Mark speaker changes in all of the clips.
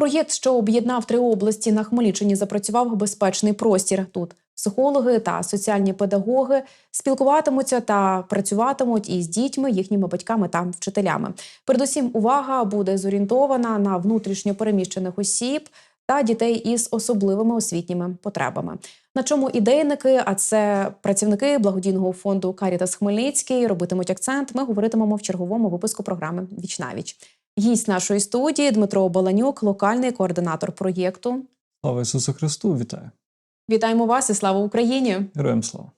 Speaker 1: Проєкт, що об'єднав три області на Хмельниччині, запрацював безпечний простір. Тут психологи та соціальні педагоги спілкуватимуться та працюватимуть із дітьми, їхніми батьками та вчителями. Передусім, увага буде зорієнтована на внутрішньо переміщених осіб та дітей із особливими освітніми потребами. На чому ідейники, а це працівники благодійного фонду Карітас Хмельницький, робитимуть акцент. Ми говоритимемо в черговому випуску програми Вічнавіч. Гість нашої студії Дмитро Баланюк, локальний координатор проєкту.
Speaker 2: Слава Ісусу Христу, вітаю!
Speaker 1: Вітаємо вас і слава Україні!
Speaker 2: Героям слава!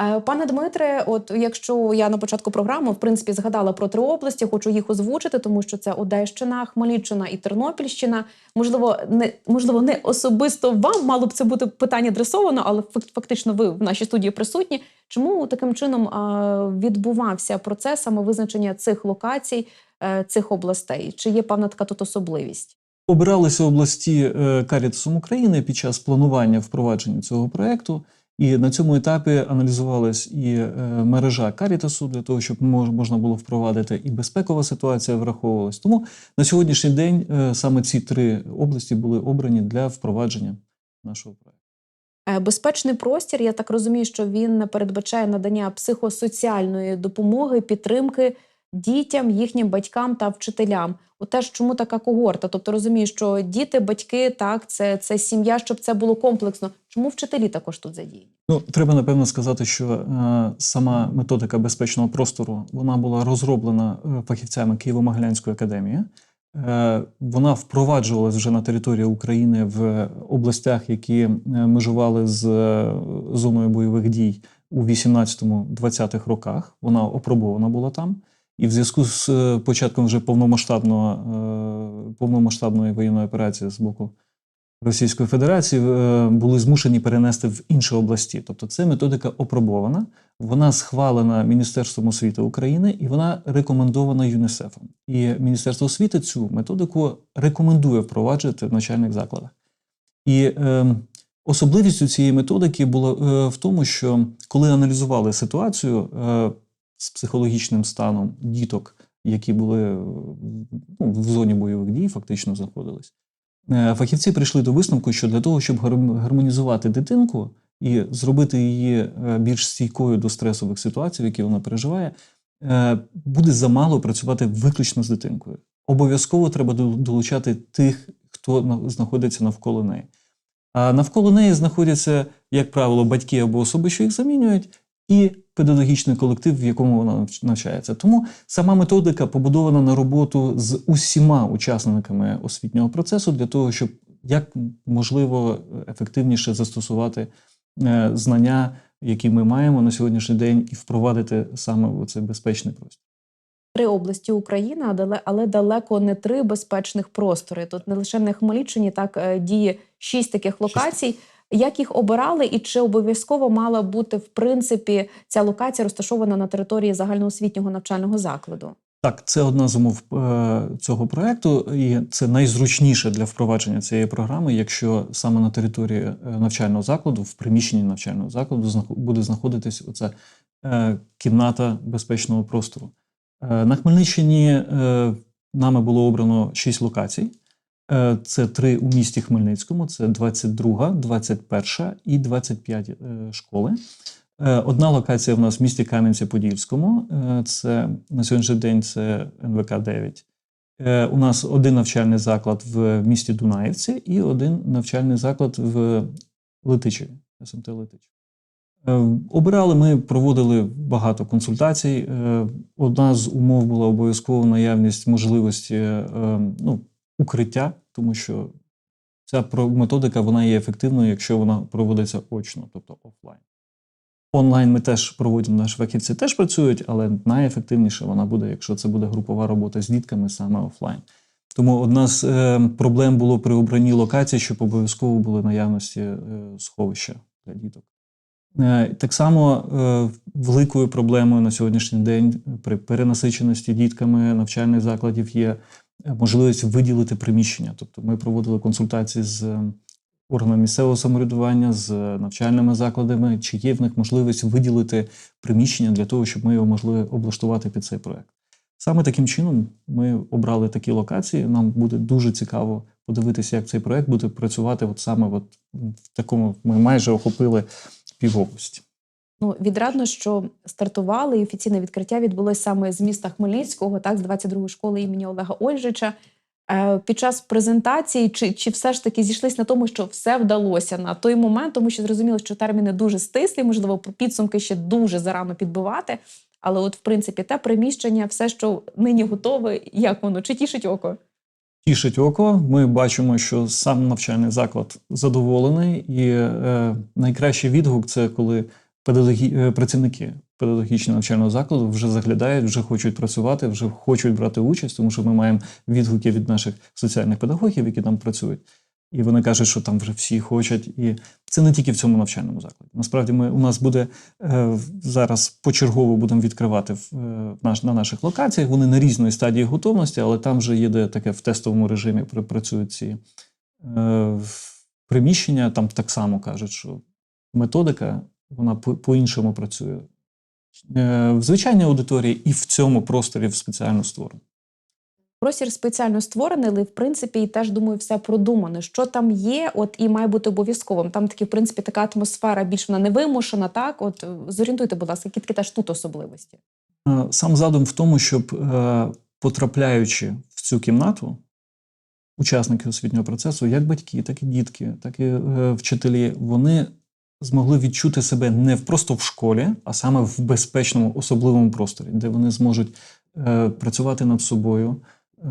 Speaker 1: Е, Пане Дмитре, от якщо я на початку програми в принципі згадала про три області, хочу їх озвучити, тому що це Одещина, Хмельниччина і Тернопільщина. Можливо, не можливо, не особисто вам мало б це бути питання адресовано, але фак- фактично ви в нашій студії присутні. Чому таким чином відбувався процес саме визначення цих локацій, е, цих областей? Чи є певна така тут особливість?
Speaker 2: Обиралися області е, Карітасом України під час планування впровадження цього проекту. І на цьому етапі аналізувалась і е, мережа Карітасу для того, щоб мож- можна було впровадити і безпекова ситуація враховувалась. Тому на сьогоднішній день е, саме ці три області були обрані для впровадження нашого проекту.
Speaker 1: Е, Безпечний простір, я так розумію, що він передбачає надання психосоціальної допомоги, підтримки дітям, їхнім батькам та вчителям. От теж чому така когорта? Тобто розумію, що діти, батьки, так, це, це сім'я, щоб це було комплексно. Чому вчителі також тут задіяні?
Speaker 2: Ну, треба напевно сказати, що е, сама методика безпечного простору вона була розроблена е, фахівцями Києво-Могилянської академії. Е, вона впроваджувалась вже на території України в областях, які е, межували з зоною бойових дій у 18-20-х роках. Вона опробована була там. І в зв'язку з е, початком вже повномасштабного, е, повномасштабної воєнної операції з боку Російської Федерації е, були змушені перенести в інші області. Тобто, це методика опробована, вона схвалена Міністерством освіти України і вона рекомендована ЮНІСЕФом. І Міністерство освіти цю методику рекомендує впроваджувати в навчальних закладах. І е, особливістю цієї методики було е, в тому, що коли аналізували ситуацію е, з психологічним станом діток, які були е, ну, в зоні бойових дій, фактично знаходились. Е, Фахівці прийшли до висновку, що для того, щоб гармонізувати дитинку і зробити її е, більш стійкою до стресових ситуацій, які вона переживає, буде замало працювати виключно з дитинкою. Обов'язково треба долучати тих, хто знаходиться навколо неї. А навколо неї знаходяться, як правило, батьки або особи, що їх замінюють, і педагогічний колектив, в якому вона навч- навчається. Тому сама методика побудована на роботу з усіма учасниками освітнього процесу для того, щоб як можливо ефективніше застосувати е, знання, які ми маємо на сьогоднішній день, і впровадити саме у цей безпечний простір.
Speaker 1: Три області України, але далеко не три безпечних простори. Тут не лише на Хмельниччині, так е, діє шість таких локацій. Як їх обирали, і чи обов'язково мала бути в принципі ця локація розташована на території загальноосвітнього навчального закладу?
Speaker 2: Так, це одна з умов е, цього проекту, і це найзручніше для впровадження цієї програми, якщо саме на території е, навчального закладу, в приміщенні навчального закладу, буде знаходитись оця е, кімната безпечного простору. На Хмельниччині нами було обрано шість локацій. Е, Це три у місті Хмельницькому: це 22, 21 і 25 е, школи. Е, Одна локація в нас в місті Кам'янці-Подільському. Це на сьогоднішній день це НВК 9. Е, У нас один навчальний заклад в місті Дунаївці і один навчальний заклад в Летичеві, СМТ. Е, Обирали ми, проводили багато консультацій. Одна з умов була обов'язково наявність можливості ну, укриття, тому що ця методика вона є ефективною, якщо вона проводиться очно, тобто офлайн. Онлайн ми теж проводимо, наші фахівці теж працюють, але найефективніше вона буде, якщо це буде групова робота з дітками саме офлайн. Тому одна з е, проблем було при обранні локацій, щоб обов'язково були наявності е, сховища для діток. Е, Так само е, великою проблемою на сьогоднішній день при перенасиченості дітками навчальних закладів є можливість виділити приміщення. Тобто ми проводили консультації з е, органами місцевого самоврядування, з навчальними закладами, чи є в них можливість виділити приміщення для того, щоб ми його могли облаштувати під цей проект. Саме таким чином ми обрали такі локації. Нам буде дуже цікаво подивитися, як цей проект буде працювати. От саме от в такому ми майже охопили півобласті.
Speaker 1: Ну, відрадно, що стартували і офіційне відкриття відбулось саме з міста Хмельницького, так, з 22-ї школи імені Олега Ольжича. Е, Під час презентації, чи, чи все ж таки зійшлись на тому, що все вдалося на той момент, тому що зрозуміло, що терміни дуже стислі, можливо, підсумки ще дуже зарано підбивати. Але, от, в принципі, те приміщення, все, що нині готове, як воно чи тішить око?
Speaker 2: Тішить око. Ми бачимо, що сам навчальний заклад задоволений, і е, найкращий відгук це коли педагогі... е, працівники педагогічного навчального закладу вже заглядають, вже хочуть працювати, вже хочуть брати участь, тому що ми маємо відгуки від наших соціальних педагогів, які там працюють. І вони кажуть, що там вже всі хочуть. І це не тільки в цьому навчальному закладі. Насправді, ми у нас буде е, зараз почергово будемо відкривати в, е, наш, на наших локаціях. Вони на різної стадії готовності, але там вже є де таке в тестовому режимі пр- працюють ці е, приміщення. Там так само кажуть, що методика вона по- по-іншому працює. Е, в звичайній аудиторії і в цьому просторі спеціально створено.
Speaker 1: Простір спеціально створений, але в принципі і теж думаю, все продумано. Що там є, от і має бути обов'язковим. Там таки, в принципі, така атмосфера більш вона невимушена. Так, от е, зорієнтуйте, будь ласка, які такі теж тут особливості.
Speaker 2: Е, Сам задум в тому, щоб потрапляючи в цю кімнату, учасники освітнього процесу, як батьки, так і дітки, так і вчителі, вони змогли відчути себе не просто в школі, а саме в безпечному особливому просторі, де вони зможуть е, працювати над собою,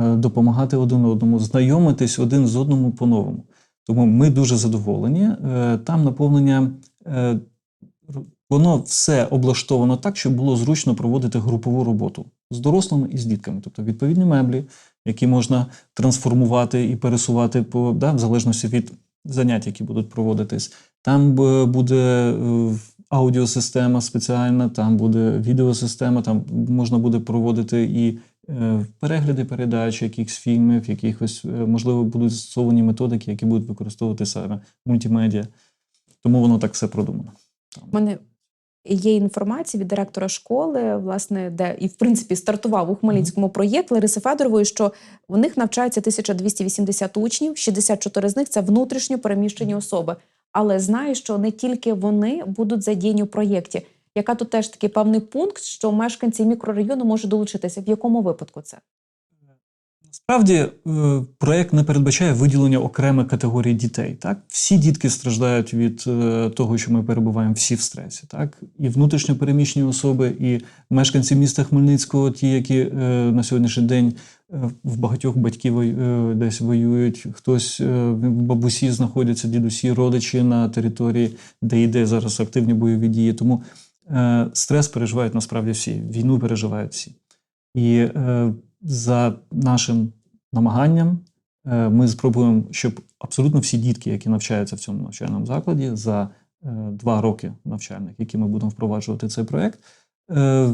Speaker 2: е, допомагати один одному, знайомитись один з одному по-новому. Тому ми дуже задоволені. Е, Там наповнення. е, Воно все облаштовано так, щоб було зручно проводити групову роботу з дорослими і з дітками. Тобто відповідні меблі, які можна трансформувати і пересувати по да, в залежності від занять, які будуть проводитись. Там буде е, аудіосистема спеціальна, там буде відеосистема, там можна буде проводити і е, перегляди передач, якихось фільмів, якихось, е, можливо, будуть застосовані методики, які будуть використовувати саме мультимедіа. Тому воно так все продумано.
Speaker 1: У мене є інформація від директора школи, власне, де і в принципі стартував у Хмельницькому проєкт Лариси Федорової, що в них навчається 1280 учнів, 64 з них це внутрішньо переміщені особи. Але знаю, що не тільки вони будуть задіяні у проєкті. Яка тут теж такий певний пункт, що мешканці мікрорайону можуть долучитися? В якому випадку це?
Speaker 2: Насправді е, проект не передбачає виділення окремих категорій дітей. Так, всі дітки страждають від е, того, що ми перебуваємо всі в стресі. Так, і внутрішньо переміщені особи, і мешканці міста Хмельницького, ті, які е, на сьогоднішній день в багатьох батьків е, десь воюють, хтось е, бабусі знаходяться, дідусі, родичі на території, де йде зараз активні бойові дії. Тому е, стрес переживають насправді всі, війну переживають всі. І е, за нашим намаганням е, ми спробуємо, щоб абсолютно всі дітки, які навчаються в цьому навчальному закладі, за е, два роки навчальних, які ми будемо впроваджувати цей проект, е,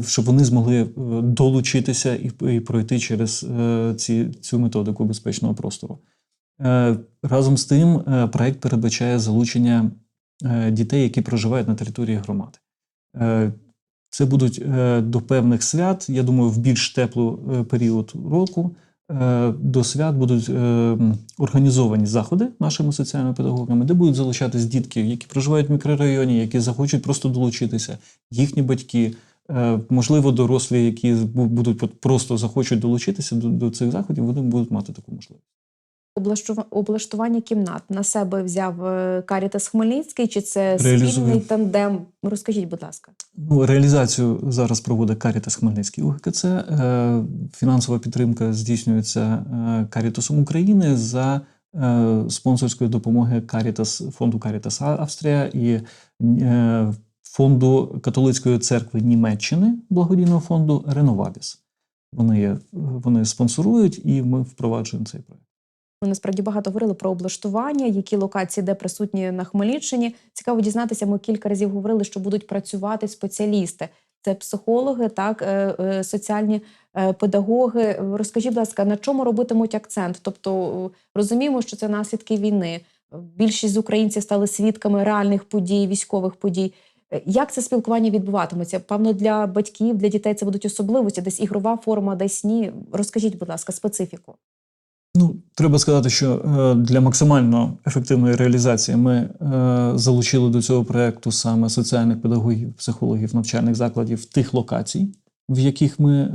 Speaker 2: щоб вони змогли е, долучитися і, пройти через е, ці, цю методику безпечного простору. Е, Разом з тим, е, проект передбачає залучення е, дітей, які проживають на території громади. Е, Це будуть е, до певних свят, я думаю, в більш теплий період року. е, До свят будуть е, організовані заходи нашими соціальними педагогами, де будуть залучатись дітки, які проживають в мікрорайоні, які захочуть просто долучитися, їхні батьки, е, можливо, дорослі, які будуть просто захочуть долучитися до, до цих заходів, вони будуть мати таку можливість.
Speaker 1: Облаштування кімнат на себе взяв е, Карітас Хмельницький, чи це
Speaker 2: Реалізує.
Speaker 1: спільний тандем? Розкажіть, будь ласка.
Speaker 2: Ну, реалізацію зараз проводить Карітас Хмельницький УГКЦ. Е, Фінансова підтримка здійснюється е, Карітасом України за е, спонсорської допомоги Карітас, фонду Карітас Австрія і е, фонду католицької церкви Німеччини, благодійного фонду Реновабіс. Вони, є, вони спонсорують, і ми впроваджуємо цей проект.
Speaker 1: Ми насправді багато говорили про облаштування, які локації, де присутні на Хмельниччині. Цікаво дізнатися. Ми кілька разів говорили, що будуть працювати спеціалісти. Це психологи, так е, е, соціальні е, педагоги. Розкажіть, будь ласка, на чому робитимуть акцент? Тобто розуміємо, що це наслідки війни. Більшість з українців стали свідками реальних подій, військових подій. Е, Як це спілкування відбуватиметься? Певно, для батьків, для дітей це будуть особливості, десь ігрова форма, десь ні. Розкажіть, будь ласка, специфіку.
Speaker 2: Ну, треба сказати, що е, для максимально ефективної реалізації ми е, залучили до цього проекту саме соціальних педагогів, психологів навчальних закладів тих локацій, в яких ми,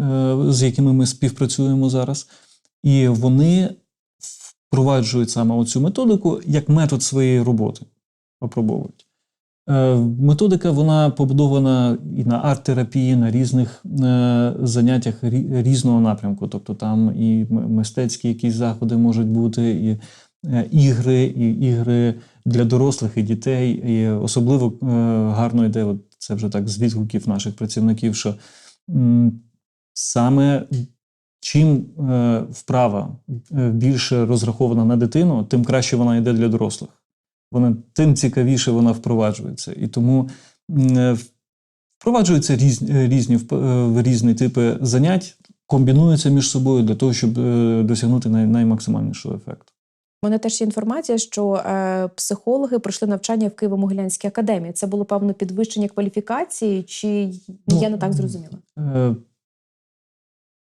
Speaker 2: з якими ми співпрацюємо зараз, і вони впроваджують саме оцю методику як метод своєї роботи, опробовують. Е, Методика вона побудована і на арт-терапії, на різних е, заняттях різного напрямку. Тобто там і мистецькі якісь заходи можуть бути, і е, ігри, і ігри для дорослих і дітей. І особливо гарно йде, от це вже так з відгуків наших працівників, що саме чим вправа більше розрахована на дитину, тим краще вона йде для дорослих вона тим цікавіше вона впроваджується. І тому е, впроваджуються різні, е, різні, е, різні типи занять, комбінуються між собою для того, щоб досягнути най, наймаксимальнішого ефекту.
Speaker 1: У мене теж є інформація, що е, психологи пройшли навчання в Києво-Могилянській академії. Це було певно підвищення кваліфікації, чи
Speaker 2: Ну,
Speaker 1: я не так зрозуміла?
Speaker 2: Е,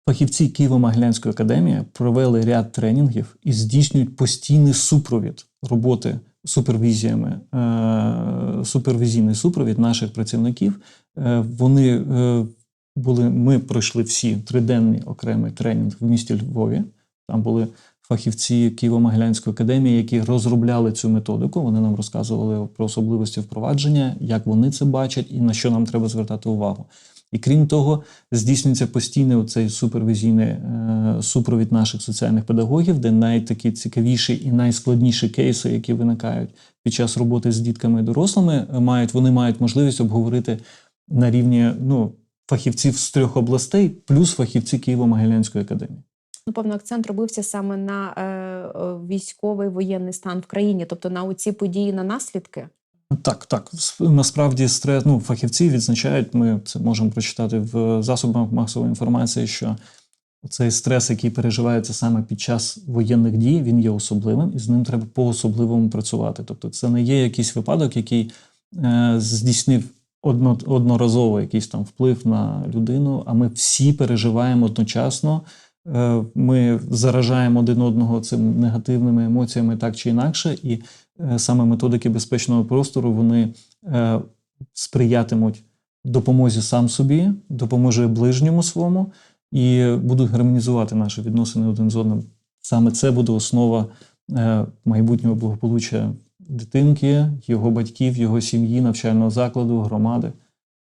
Speaker 2: Фахівці Києво-Могилянської академії провели ряд тренінгів і здійснюють постійний супровід роботи супервізіями, е, супервізійний супровід наших працівників. Е, Вони е, були, ми пройшли всі триденний окремий тренінг в місті Львові. Там були фахівці Києво-Могилянської академії, які розробляли цю методику. Вони нам розказували про особливості впровадження, як вони це бачать і на що нам треба звертати увагу. І крім того, здійснюється постійний цей супервізійний е, супровід наших соціальних педагогів, де найтакі цікавіші і найскладніші кейси, які виникають під час роботи з дітками і дорослими, е, мають вони мають можливість обговорити на рівні ну, фахівців з трьох областей, плюс фахівці Києво-Могилянської академії.
Speaker 1: Ну, певно, акцент робився саме на е, е, військовий воєнний стан в країні, тобто на оці події, на наслідки.
Speaker 2: Так, так. Насправді стрес, ну, фахівці відзначають, ми це можемо прочитати в засобах масової інформації, що цей стрес, який переживається саме під час воєнних дій, він є особливим, і з ним треба по-особливому працювати. Тобто, це не є якийсь випадок, який е, здійснив одно, одноразово якийсь там вплив на людину, а ми всі переживаємо одночасно. Е, Ми заражаємо один одного цим негативними емоціями так чи інакше, і е, саме методики безпечного простору вони е, сприятимуть допомозі сам собі, допоможе ближньому своєму і будуть гармонізувати наші відносини один з одним. Саме це буде основа майбутнього благополуччя дитинки, його батьків, його сім'ї, навчального закладу, громади.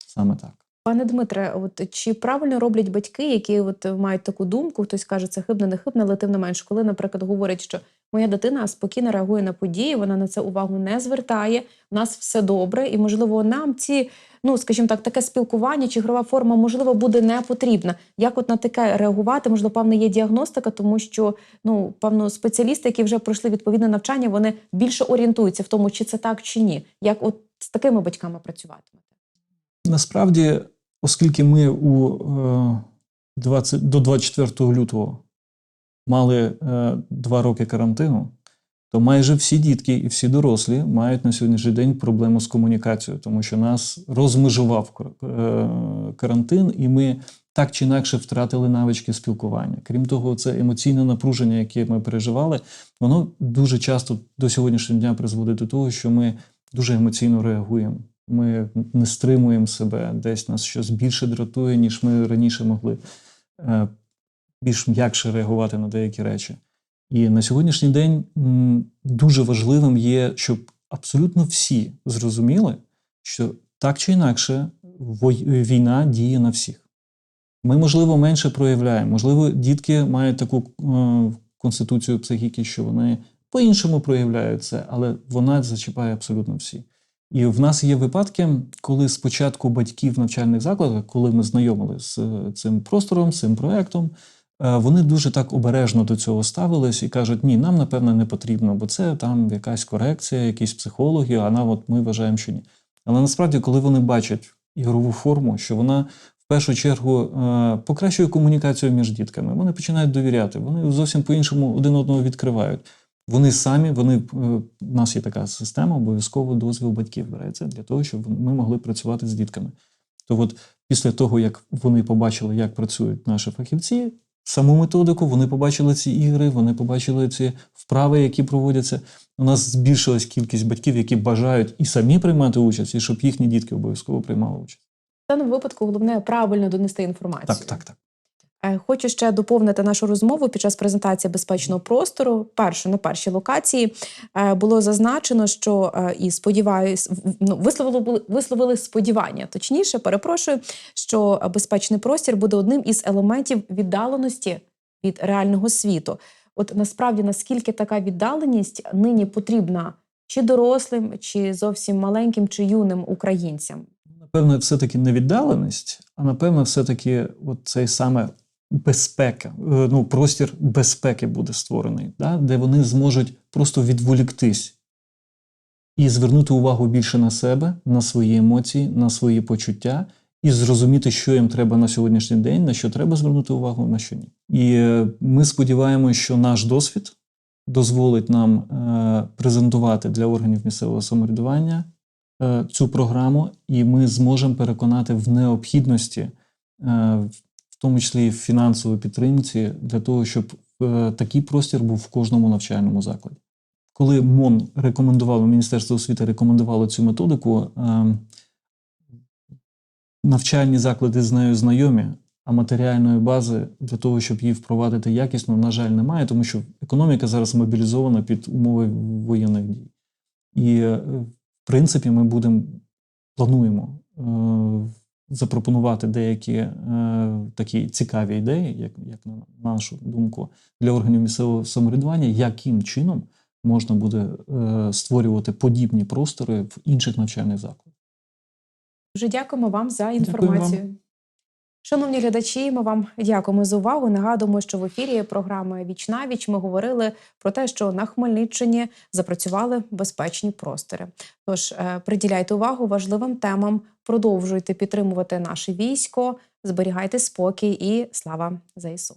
Speaker 2: Саме так.
Speaker 1: Пане Дмитре, от чи правильно роблять батьки, які от мають таку думку, хтось каже, це хибне, не хибне, але тим не менш, коли, наприклад, говорять, що моя дитина спокійно реагує на події, вона на це увагу не звертає, у нас все добре, і можливо нам ці, ну скажімо так, таке спілкування чи ігрова форма, можливо, буде не потрібна. Як от на таке реагувати? Можливо, певна є діагностика, тому що ну певно спеціалісти, які вже пройшли відповідне навчання, вони більше орієнтуються в тому, чи це так чи ні. Як от з такими батьками працюватимете?
Speaker 2: Насправді, оскільки ми у е, 20, до 24 лютого мали е, два роки карантину, то майже всі дітки і всі дорослі мають на сьогоднішній день проблему з комунікацією, тому що нас розмежував е, карантин, і ми так чи інакше втратили навички спілкування. Крім того, це емоційне напруження, яке ми переживали, воно дуже часто до сьогоднішнього дня призводить до того, що ми дуже емоційно реагуємо. Ми не стримуємо себе, десь нас щось більше дратує, ніж ми раніше могли е, більш м'якше реагувати на деякі речі. І на сьогоднішній день дуже важливим є, щоб абсолютно всі зрозуміли, що так чи інакше війна діє на всіх. Ми, можливо, менше проявляємо. Можливо, дітки мають таку е, конституцію психіки, що вони по-іншому проявляють це, але вона зачіпає абсолютно всі. І в нас є випадки, коли спочатку батьки в навчальних закладах, коли ми знайомили з е, цим простором, з цим проектом, е, вони дуже так обережно до цього ставились і кажуть: ні, нам напевно не потрібно, бо це там якась корекція, якісь психологи, а нам от ми вважаємо, що ні. Але насправді, коли вони бачать ігрову форму, що вона в першу чергу е, покращує комунікацію між дітками, вони починають довіряти, вони зовсім по-іншому один одного відкривають. Вони самі, вони е, у нас є така система, обов'язково дозвіл батьків береться для того, щоб ми могли працювати з дітками. То от після того, як вони побачили, як працюють наші фахівці, саму методику, вони побачили ці ігри, вони побачили ці вправи, які проводяться. У нас збільшилась кількість батьків, які бажають і самі приймати участь, і щоб їхні дітки обов'язково приймали участь.
Speaker 1: В даному випадку головне правильно донести інформацію.
Speaker 2: Так, так, так.
Speaker 1: Е, Хочу ще доповнити нашу розмову під час презентації безпечного простору. Перше на першій локації е, було зазначено, що е, і сподіваюсь, ну, висловили висловили сподівання. Точніше, перепрошую, що безпечний простір буде одним із елементів віддаленості від реального світу. От насправді наскільки така віддаленість нині потрібна чи дорослим, чи зовсім маленьким, чи юним українцям?
Speaker 2: Напевно, все-таки не віддаленість, а напевно, все-таки от цей саме безпека, е, ну, простір безпеки буде створений, да? де вони зможуть просто відволіктись і звернути увагу більше на себе, на свої емоції, на свої почуття, і зрозуміти, що їм треба на сьогоднішній день, на що треба звернути увагу, на що ні. І е, ми сподіваємося, що наш досвід дозволить нам е, презентувати для органів місцевого самоврядування цю програму, і ми зможемо переконати в необхідності, в тому числі в фінансовій підтримці, для того, щоб е, такий простір був в кожному навчальному закладі. Коли МОН рекомендувало, Міністерство освіти рекомендувало цю методику, е, навчальні заклади з нею знайомі, а матеріальної бази для того, щоб її впровадити якісно, на жаль, немає, тому що економіка зараз мобілізована під умови воєнних дій. І, е, в принципі, ми будемо плануємо запропонувати деякі е, такі цікаві ідеї, як, як на нашу думку, для органів місцевого самоврядування, яким чином можна буде е, створювати подібні простори в інших навчальних закладах.
Speaker 1: Дуже дякуємо вам за інформацію. Шановні глядачі, ми вам дякуємо за увагу. Нагадуємо, що в ефірі програми Віч на віч ми говорили про те, що на Хмельниччині запрацювали безпечні простори. Тож е, приділяйте увагу важливим темам, продовжуйте підтримувати наше військо, зберігайте спокій і слава ЗСУ.